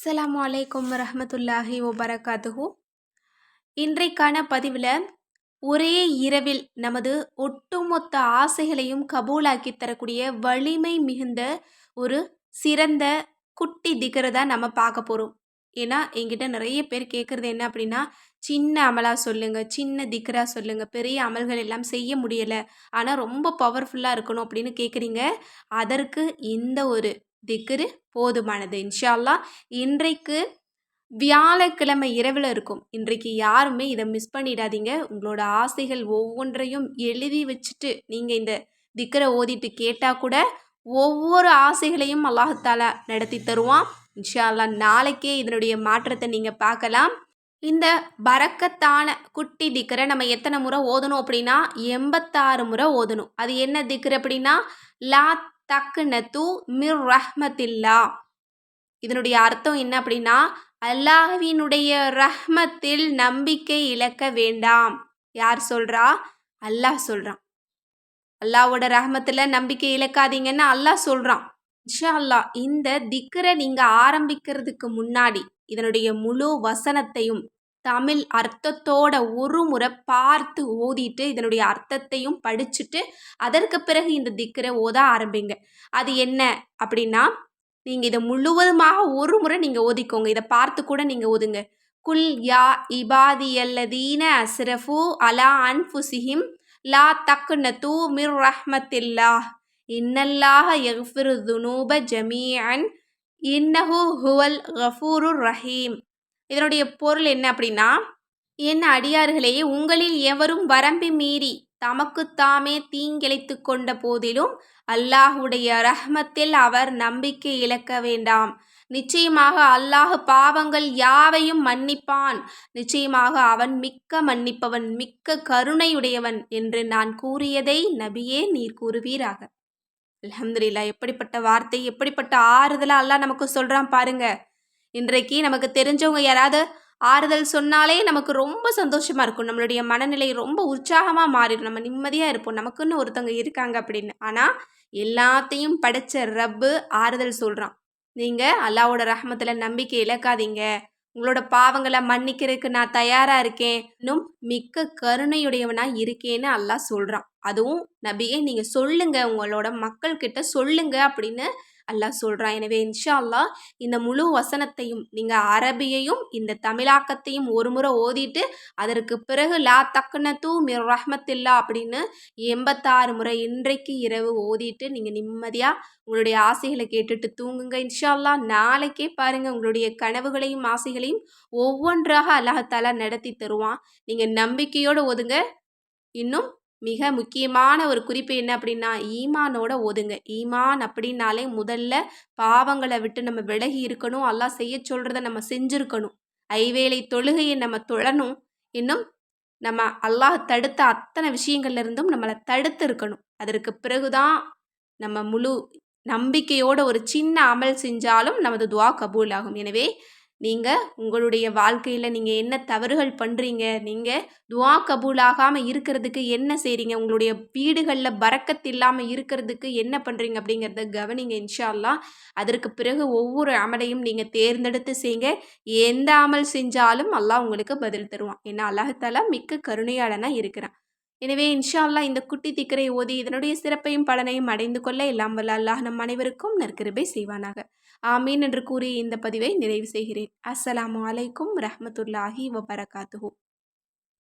அஸ்லாம் வலைக்கம் ரஹமத்துல்லாஹி ஒபரகாத்துஹூ இன்றைக்கான பதிவில் ஒரே இரவில் நமது ஒட்டுமொத்த ஆசைகளையும் கபூலாக்கி தரக்கூடிய வலிமை மிகுந்த ஒரு சிறந்த குட்டி திகரை நம்ம பார்க்க போகிறோம் ஏன்னா எங்கிட்ட நிறைய பேர் கேட்குறது என்ன அப்படின்னா சின்ன அமலாக சொல்லுங்கள் சின்ன திக்ரா சொல்லுங்கள் பெரிய அமல்கள் எல்லாம் செய்ய முடியலை ஆனால் ரொம்ப பவர்ஃபுல்லாக இருக்கணும் அப்படின்னு கேட்குறீங்க அதற்கு இந்த ஒரு திக்ரு போதுமானது. இன்ஷால்லா இன்றைக்கு வியாழக்கிழமை இரவில் இருக்கும். இன்றைக்கு யாருமே இதை மிஸ் பண்ணிடாதீங்க. உங்களோட ஆசைகள் ஒவ்வொன்றையும் எழுதி வச்சுட்டு நீங்கள் இந்த திக்கரை ஓதிட்டு கேட்டால் கூட ஒவ்வொரு ஆசைகளையும் அல்லாஹாலா நடத்தி தருவான். இன்ஷால்லா நாளைக்கே இதனுடைய மாற்றத்தை நீங்கள் பார்க்கலாம். இந்த பறக்கத்தான குட்டி திக்கரை நம்ம எத்தனை முறை ஓதணும் அப்படின்னா எண்பத்தாறு முறை ஓதணும். அது என்ன திக்கர் அப்படின்னா லா தக்குனத்து மிர் ரஹ்மத்தில்லா. இதனுடைய அர்த்தம் என்ன அப்படின்னா அல்லாஹ்வினுடைய ரஹ்மத்தில் நம்பிக்கை இழக்க வேண்டாம். யார் சொல்கிறா அல்லாஹ் சொல்கிறான் அல்லாவோட ரஹ்மத்தில் நம்பிக்கை இழக்காதீங்கன்னு அல்லாஹ் சொல்கிறான் இன்ஷா அல்லாஹ் இந்த திக்கரை நீங்கள் ஆரம்பிக்கிறதுக்கு முன்னாடி இதனுடைய முழு வசனத்தையும் தமிழ் அர்த்தத்தோட ஒரு முறை பார்த்து ஓதிட்டு இதனுடைய அர்த்தத்தையும் படிச்சுட்டு அதற்கு பிறகு இந்த திக்கரை ஓத ஆரம்பிங்க. அது என்ன அப்படின்னா நீங்கள் இதை முழுவதுமாக ஒரு முறை நீங்கள் ஓதிக்கோங்க. இதை பார்த்து கூட நீங்கள் ஓதுங்க. குல் யா இபாதியல்லதீன அஸ்ரஃபு அலா அன்புசிஹிம் லா தக்னது மிர் ரஹ்மத்தில்லா இன்னல்லாஹ எஃபிரு துனூப ஜமீஅன் இன்னஹு ஹுவல் கஃபூரு ரஹீம். இதனுடைய பொருள் என்ன அப்படின்னா என் அடியார்களே உங்களில் எவரும் வரம்பி மீறி தமக்குத்தாமே தீங்கிழைத்து கொண்ட போதிலும் அல்லாஹுடைய ரஹ்மத்தில் அவர் நம்பிக்கை இழக்க வேண்டாம். நிச்சயமாக அல்லாஹ் பாவங்கள் யாவையும் மன்னிப்பான். நிச்சயமாக அவன் மிக்க மன்னிப்பவன் மிக்க கருணையுடையவன் என்று நான் கூறியதை நபியே நீர் கூறுவீராக. அலமதுல்லா எப்படிப்பட்ட வார்த்தை எப்படிப்பட்ட ஆறுதலாக அல்லாஹ் நமக்கு சொல்கிறான் பாருங்கள் இன்றைக்கு நமக்கு தெரிஞ்சவங்க யாராவது ஆறுதல் சொன்னாலே நமக்கு ரொம்ப சந்தோஷமாக இருக்கும். நம்மளுடைய மனநிலை ரொம்ப உற்சாகமாக மாறிடும். நம்ம நிம்மதியாக இருப்போம். நமக்குன்னு ஒருத்தவங்க இருக்காங்க அப்படின்னு. ஆனால் எல்லாத்தையும் படைச்ச ரப்பு ஆறுதல் சொல்கிறான் நீங்கள் அல்லாவோட ரஹமத்தில் நம்பிக்கை இழக்காதீங்க. உங்களோட பாவங்களை மன்னிக்கிறதுக்கு நான் தயாராக இருக்கேன். இன்னும் மிக்க கருணையுடையவனாக இருக்கேன்னு அல்லாஹ் சொல்கிறான் அதுவும் நபியே நீங்கள் சொல்லுங்கள் உங்களோட மக்கள்கிட்ட சொல்லுங்க அப்படின்னு அல்லாஹ் சொல்கிறான் எனவே இன்ஷா அல்லா இந்த முழு வசனத்தையும் நீங்கள் அரபியையும் இந்த தமிழாக்கத்தையும் ஒரு முறை ஓதிட்டு அதற்கு பிறகு லா தக்குனத்து மிர் ரஹ்மத்தில்லா அப்படின்னு எண்பத்தாறு முறை இன்றைக்கு இரவு ஓதிட்டு நீங்கள் நிம்மதியாக உங்களுடைய ஆசைகளை கேட்டுட்டு தூங்குங்க. இன்ஷா அல்லா நாளைக்கே பாருங்கள் உங்களுடைய கனவுகளையும் ஆசைகளையும் ஒவ்வொன்றாக அல்லாஹாலா நடத்தி தருவான். நீங்கள் நம்பிக்கையோடு ஒதுங்க இன்னும் மிக முக்கியமான ஒரு குறிப்பு என்ன அப்படின்னா ஈமானோட ஒதுங்க. ஈமான் அப்படின்னாலே முதல்ல பாவங்களை விட்டு நம்ம விலகி இருக்கணும். எல்லாம் செய்ய சொல்கிறத நம்ம செஞ்சுருக்கணும். ஐவேளை தொழுகையை நம்ம தொழணும். இன்னும் நம்ம அல்லாஹ் தடுத்த அத்தனை விஷயங்கள்ல இருந்தும் நம்மளை தடுத்து இருக்கணும் அதற்கு பிறகுதான் நம்ம முழு நம்பிக்கையோட ஒரு சின்ன அமல் செஞ்சாலும் நமது துவா கபூல் ஆகும் எனவே நீங்கள் உங்களுடைய வாழ்க்கையில் நீங்கள் என்ன தவறுகள் பண்ணுறீங்க நீங்கள் துவா கபூலாகாமல் இருக்கிறதுக்கு என்ன செய்கிறீங்க உங்களுடைய வீடுகளில் பறக்கத்து இல்லாமல் இருக்கிறதுக்கு என்ன பண்ணுறீங்க அப்படிங்கிறத கவனிங்க இன்ஷால்லா அதற்கு பிறகு ஒவ்வொரு அமலையும் நீங்கள் தேர்ந்தெடுத்து செய்யுங்க எந்த அமல் செஞ்சாலும் அல்லாஹ் உங்களுக்கு பதில் தருவான். ஏன்னா அல்லாஹாலா மிக்க கருணையாளனாக இருக்கிறான். எனவே இன்ஷா அல்லா இந்த குட்டி திக்கரை ஓதி இதனுடைய சிறப்பையும் பலனையும் அடைந்து கொள்ள எல்லாம் வல்ல அல்லாஹ் நம் அனைவருக்கும் நற்கிருபை செய்வானாக. ஆமீன் என்று கூறி இந்த பதிவை நிறைவு செய்கிறேன். அஸ்ஸலாமு அலைக்கும் ரஹமத்துல்லாஹி வபரகாத்துஹூ.